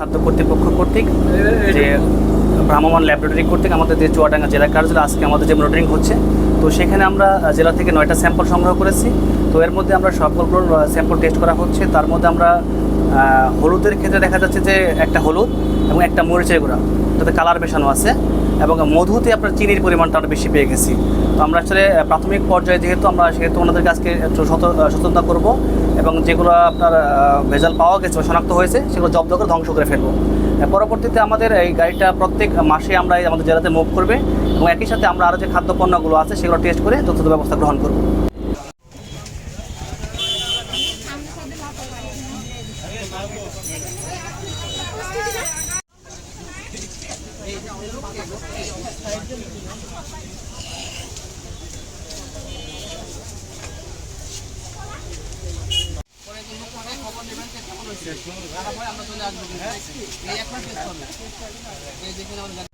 খাদ্য কর্তৃপক্ষ কর্তৃক যে ভ্রাম্যমাণ ল্যাবরেটরি কর্তৃক আমাদের যে চুয়াডাঙ্গা জেলা কার্যালয়, আজকে আমাদের যে মনিটরিং হচ্ছে, তো সেখানে আমরা জেলা থেকে নয়টা স্যাম্পল সংগ্রহ করেছি। তো এর মধ্যে আমরা সবগুলোর স্যাম্পল টেস্ট করা হচ্ছে। তার মধ্যে আমরা হলুদের ক্ষেত্রে দেখা যাচ্ছে যে একটা হলুদ এবং একটা মরিচের গুঁড়া। যাতে কালার মেশানো আছে এবং মধুতে আপনার চিনির পরিমাণটা আমরা বেশি পেয়ে গেছি। আমরা আসলে প্রাথমিক পর্যায়ে যেহেতু আমরা, সেহেতু ওনাদের আজকে একটু সচেতনতা করব এবং যেগুলো আপনার ভেজাল পাওয়া গেছে শনাক্ত হয়েছে, সেগুলো জব্দ করে ধ্বংস করে ফেলব। পরবর্তীতে আমাদের এই গাড়িটা প্রত্যেক মাসে আমরা আমাদের জেলাতে মুভ করবে এবং একই সাথে আমরা আরও যে খাদ্যপণ্যগুলো আছে, সেগুলো টেস্ট করে যথাযথ ব্যবস্থা গ্রহণ করব। খারাপ হয় আমরা চলে আসব এই এক মাস টেস্ট হবে। এই দেখুন আমাদের